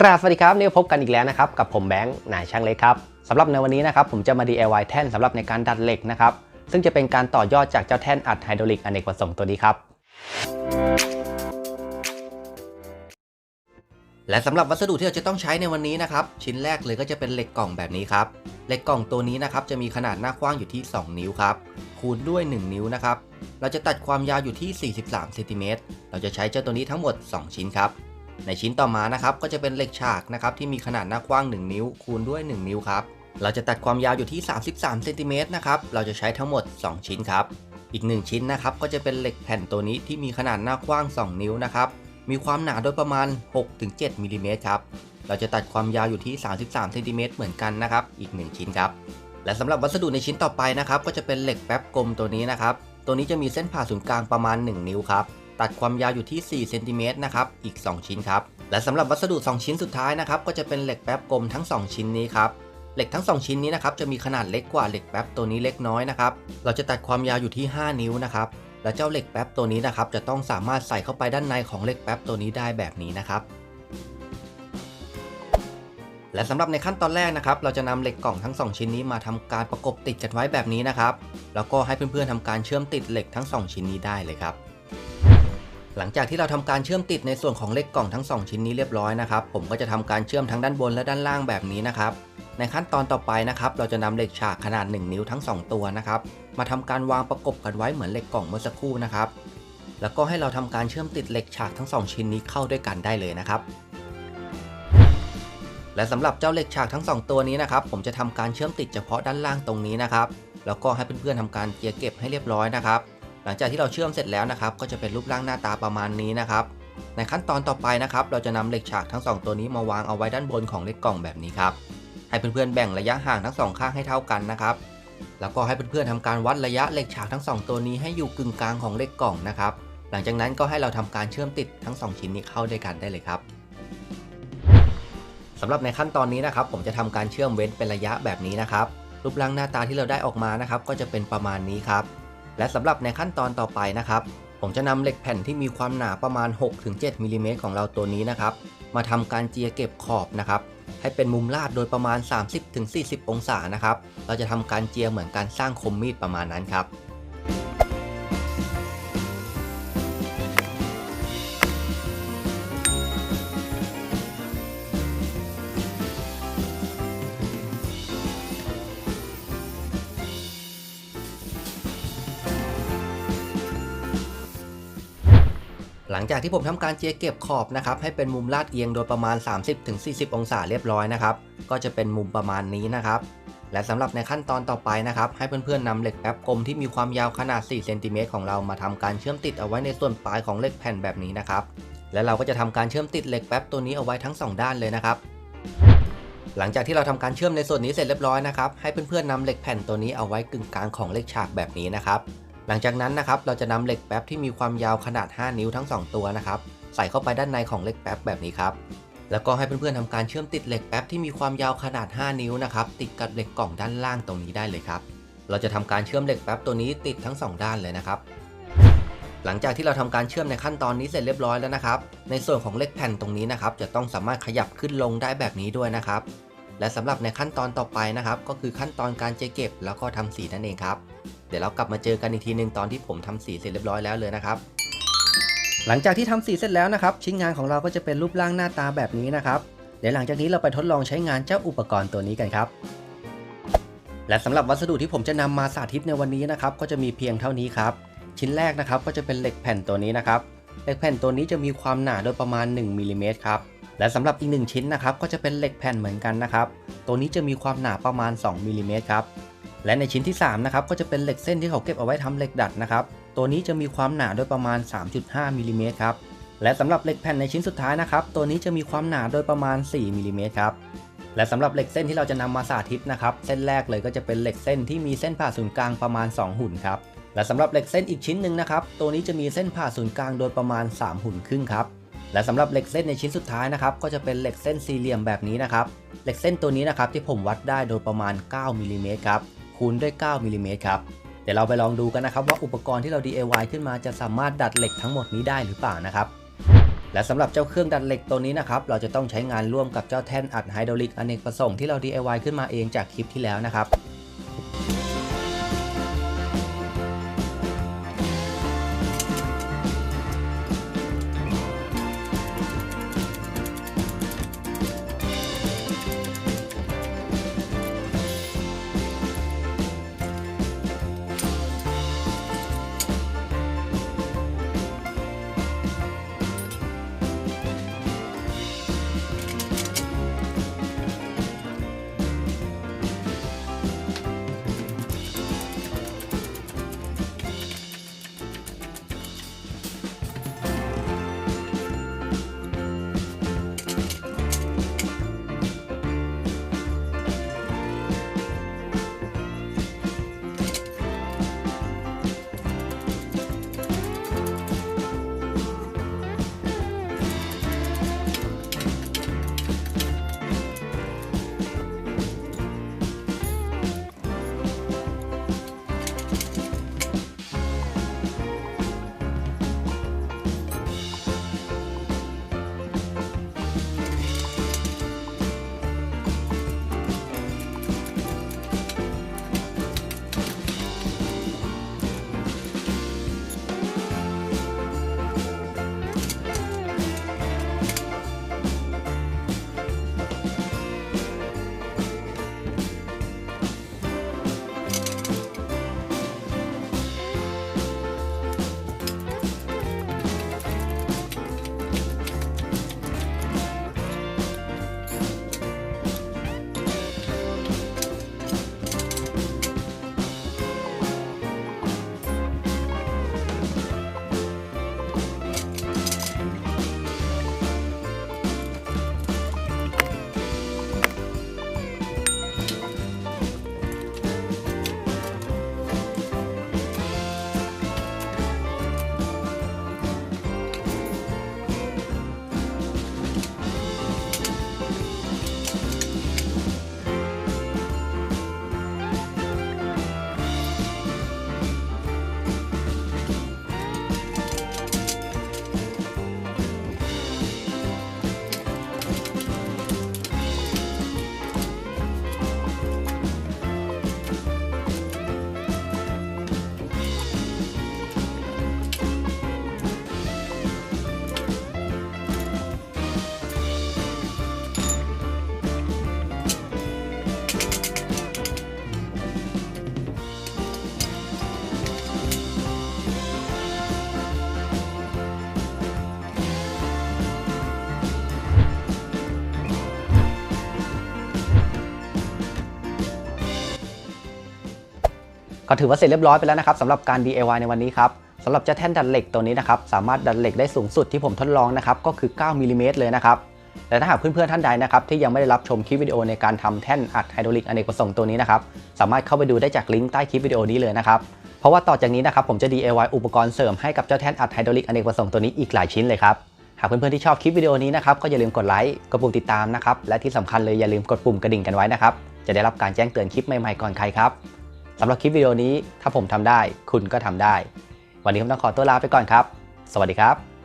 กราบสวัสดีครับนี่พบกันอีกแล้วนะครับกับผมแบงค์นายช่างเล็กครับสำหรับในวันนี้นะครับผมจะมา DIY แท่นสำหรับในการดัดเหล็กนะครับซึ่งจะเป็นการต่อยอดจากเจ้าแท่นอัดไฮดรอลิกอเนกประสงค์ตัวนี้ครับ และสำหรับวัสดุที่เราจะต้องใช้ในวันนี้นะครับชิ้นแรกเลยก็จะเป็นเหล็กกล่องแบบนี้ครับเหล็กกล่องตัวนี้นะครับจะมีขนาดหน้ากว้างอยู่ที่ 2 นิ้วครับคูณด้วย 1 นิ้วนะครับเราจะตัดความยาวอยู่ที่ 43เซนติเมตรเราจะใช้เจ้าตัวนี้ทั้งหมด 2 ชิ้นครับ ในชิ้นต่อมานะครับก็จะเป็นเหล็กฉากนะครับที่มีขนาดหน้ากว้าง 1 นิ้ว คูณด้วย 1 นิ้วครับเราจะตัดความยาวอยู่ที่ 33เซนติเมตรนะครับเราจะใช้ทั้งหมด 2 ชิ้นครับอีก 1 ชิ้นนะครับก็จะเป็นเหล็กแผ่นตัวนี้ที่มีขนาดหน้ากว้าง 2 นิ้วนะครับมีความหนาโดยประมาณ 6-7มิลลิเมตรครับเราจะตัดความยาวอยู่ที่ 33เซนติเมตรเหมือนกันนะครับอีก 1 ชิ้นครับและสำหรับวัสดุในชิ้นต่อไปนะครับก็จะเป็นเหล็กแป๊บกลมตัวนี้นะครับตัวนี้จะมีเส้นผ่าศูนย์กลางประมาณ 1 นิ้วครับ ตัดความยาวอยู่ที่4เซนติเมตรนะครับอีก 2 ชิ้นครับ และสำหรับวัสดุ 2 ชิ้นสุดท้ายนะครับก็จะเป็นเหล็กแป๊บกลมทั้ง 2 ชิ้นนี้ครับเหล็กทั้ง 2 ชิ้นนี้นะครับจะมีขนาดเล็กกว่าเหล็กแป๊บตัวนี้เล็กน้อยนะครับเราจะตัดความยาวอยู่ที่ 5 นิ้วนะครับและเจ้าเหล็กแป๊บตัวนี้นะครับจะต้องสามารถใส่เข้าไปด้านในของเหล็กแป๊บตัวนี้ได้แบบนี้นะครับและสำหรับในขั้นตอนแรกนะครับ เราจะนำเหล็กกล่องทั้ง 2 ชิ้นนี้มาทำการประกบติดกันไว้แบบนี้นะครับ แล้วก็ให้เพื่อนๆทำการเชื่อมติดเหล็กทั้ง 2 ชิ้นนี้ได้เลยครับ หลังจากที่เราทำการเชื่อมติดในส่วนของเหล็กกล่องทั้ง 2 ชิ้นนี้เรียบร้อยนะครับผมก็จะทำการเชื่อมทั้งด้านบนและด้านล่างแบบนี้นะครับในขั้นตอนต่อไปนะครับเราจะนำเหล็กฉากขนาด 1 นิ้วทั้ง 2 ตัวนะครับมาทำการวางประกบกันไว้เหมือนเหล็กกล่องเมื่อสักครู่นะครับแล้วก็ให้เราทำการเชื่อมติดเหล็กฉากทั้ง 2 ชิ้นนี้เข้าด้วยกันได้เลยนะครับและสำหรับเจ้าเหล็กฉากทั้ง 2 ตัวนี้นะครับผมจะทำการเชื่อมติดเฉพาะด้านล่างตรงนี้นะครับแล้วก็ให้เพื่อนๆทำการเจียเก็บให้เรียบร้อยนะครับ หลังจากที่เราเชื่อมเสร็จแล้วนะครับ ก็จะเป็นรูปร่างหน้าตาประมาณนี้นะครับ ในขั้นตอนต่อไปนะครับ เราจะนำเหล็กฉากทั้ง 2 ตัวนี้มาวางเอาไว้ด้านบนของเหล็กกล่องแบบนี้ครับ ให้เพื่อนๆแบ่งระยะห่างทั้งสองข้างให้เท่ากันนะครับ แล้วก็ให้เพื่อนๆทำการวัดระยะเหล็กฉากทั้ง 2 ตัวนี้ให้อยู่กึ่งกลางของเหล็กกล่องนะครับ หลังจากนั้นก็ให้เราทำการเชื่อมติดทั้ง 2 ชิ้นนี้เข้าด้วยกันได้เลยครับสำหรับในขั้นตอนนี้นะครับ ผมจะทำการเชื่อมเว้นเป็นระยะแบบนี้นะครับ รูปร่างหน้าตาที่เราได้ออกมานะครับ ก็จะเป็นประมาณนี้ครับ และสำหรับในขั้นตอนต่อไปนะครับ ผมจะนำเหล็กแผ่นที่มีความหนาประมาณ 6-7มิลลิเมตรของเราตัวนี้นะครับ มาทำการเจียเก็บขอบนะครับ ให้เป็นมุมลาดโดยประมาณ 30-40 องศานะครับ เราจะทำการเจียเหมือนการสร้างคมมีดประมาณนั้นครับ ลังจากที่ผมทำการเจียเก็บขอบนะครับให้เป็นมุมลาดเอียงโดยประมาณ 30-40 องศาเรียบร้อยนะครับก็จะเป็นมุมประมาณนี้นะครับและสำหรับในขั้นตอนต่อไปนะครับให้เพื่อนๆนำเหล็กแป๊บกลมที่มีความยาวขนาด4เซนติเมตรของเรามาทำการเชื่อมติดเอาไว้ในส่วนปลายของเหล็กแผ่นแบบนี้นะครับและเราก็จะทำการเชื่อมติดเหล็กแป๊บตัวนี้เอาไว้ทั้ง 2 ด้านเลยนะครับหลังจากที่เราทำการเชื่อมในส่วนนี้เสร็จเรียบร้อยนะครับให้เพื่อนๆนำเหล็กแผ่นตัวนี้เอาไว้กึ่งกลางของเหล็กฉากแบบนี้นะครับ หลังจากนั้นนะครับเราจะนำเหล็กแป๊บที่มีความยาวขนาด 5 นิ้วทั้ง 2 ตัวนะครับใส่เข้าไปด้านในของเหล็กแป๊บแบบนี้ครับแล้วก็ให้เพื่อนๆทำการเชื่อมติดเหล็กแป๊บที่มีความยาวขนาด 5 นิ้วนะครับติดกับเหล็กกล่องด้านล่างตรงนี้ได้เลยครับ เราจะทำการเชื่อมเหล็กแป๊บตัวนี้ติดทั้ง 2 ด้านเลยนะครับหลังจากที่เราทำการเชื่อมในขั้นตอนนี้เสร็จเรียบร้อยแล้วนะครับ ในส่วนของเหล็กแผ่นตรงนี้นะครับ จะต้องสามารถขยับขึ้นลงได้แบบนี้ด้วยนะครับ และสำหรับในขั้นตอนต่อไปนะครับ ก็คือขั้นตอนการเจเก็บแล้วก็ทำสีนั่นเองครับ เดี๋ยวเรากลับมาเจอกันอีกทีหนึ่งตอนที่ผมทำสีเสร็จเรียบร้อยแล้วเลยนะครับหลังจากที่ทำสีเสร็จแล้วนะครับ ชิ้นงานของเราก็จะเป็นรูปร่างหน้าตาแบบนี้นะครับ เดี๋ยวหลังจากนี้เราไปทดลองใช้งานเจ้าอุปกรณ์ตัวนี้กันครับและสำหรับวัสดุที่ผมจะนำมาสาธิตในวันนี้นะครับ ก็จะมีเพียงเท่านี้ครับ ชิ้นแรกนะครับก็จะเป็นเหล็กแผ่นตัวนี้นะครับเหล็กแผ่นตัวนี้จะมีความหนาโดยประมาณ1มิลลิเมตรครับและสำหรับอีกหนึ่งชิ้นนะครับก็จะเป็นเหล็กแผ่นเหมือนกันนะครับ ตัวนี้จะมีความหนาประมาณ2มิลลิเมตรครับ และในชิ้นที่ 3 นะครับ ก็จะเป็นเหล็กเส้นที่เขาเก็บเอาไว้ทำเหล็กดัดนะครับ ตัวนี้จะมีความหนาโดยประมาณ 3.5มิลลิเมตรครับ และสำหรับเหล็กแผ่นในชิ้นสุดท้ายนะครับ ตัวนี้จะมีความหนาโดยประมาณ 4มิลลิเมตรครับ และสำหรับเหล็กเส้นที่เราจะนำมาสาธิตนะครับ เส้นแรกเลยก็จะเป็นเหล็กเส้นที่มีเส้นผ่าศูนย์กลางประมาณ 2 หุ่นครับ และสำหรับเหล็กเส้นอีกชิ้นหนึ่งนะครับ ตัวนี้จะมีเส้นผ่าศูนย์กลางโดยประมาณ 3 หุ่นครึ่งครับและสำหรับเหล็กเส้นในชิ้นสุดท้ายนะครับก็จะเป็นเหล็กเส้นสี่เหลี่ยมแบบนี้นะครับเหล็กเส้นตัวนี้นะครับที่ผมวัดได้โดยประมาณ9มิลิเมตรครับ คูณด้วย 9มิลลิเมตรครับเดี๋ยวเราไปลองดูกันนะครับว่าอุปกรณ์ที่เรา DIY ขึ้นมาจะสามารถดัดเหล็กทั้งหมดนี้ได้หรือเปล่านะครับและสำหรับเจ้าเครื่องดัดเหล็กตัวนี้นะครับ เราจะต้องใช้งานร่วมกับเจ้าแท่นอัดไฮดรอลิกอเนกประสงค์ที่เรา DIY ขึ้นมาเองจากคลิปที่แล้วนะครับ ก็ถือว่าเสร็จเรียบร้อยไปแล้วนะครับสำหรับการ DIY ในวันนี้ครับสำหรับเจ้าแท่นดัดเหล็กตัวนี้นะครับสามารถดัดเหล็กได้สูงสุดที่ผมทดลองนะครับก็คือ 9มิลลิเมตรเลยนะครับและถ้าหากเพื่อนๆท่านใดนะครับที่ยังไม่ได้รับชมคลิปวิดีโอในการทำแท่นอัดไฮดรอลิกอเนกประสงค์ตัวนี้นะครับสามารถเข้าไปดูได้จากลิงก์ใต้คลิปวิดีโอนี้เลยนะครับเพราะว่าต่อจากนี้นะครับผมจะ DIY อุปกรณ์เสริมให้กับเจ้าแท่นอัดไฮดรอลิกอเนกประสงค์ตัวนี้อีกหลายชิ้นเลยครับหากเพื่อนๆที่ชอบคลิปวิดีโอนี้นะครับก็อย่าลืมกดไลค์กดปุ่มติดตามนะครับและที่สำคัญเลยอย่าลืมกดปุ่มกระดิ่งกันไว้นะครับจะได้รับการแจ้งเตือนคลิปใหม่ๆก่อนใครครับ สำหรับคลิปวิดีโอนี้ถ้าผมทำได้ คุณก็ทำได้ วันนี้ผมต้องขอตัวลาไปก่อนครับ สวัสดีครับ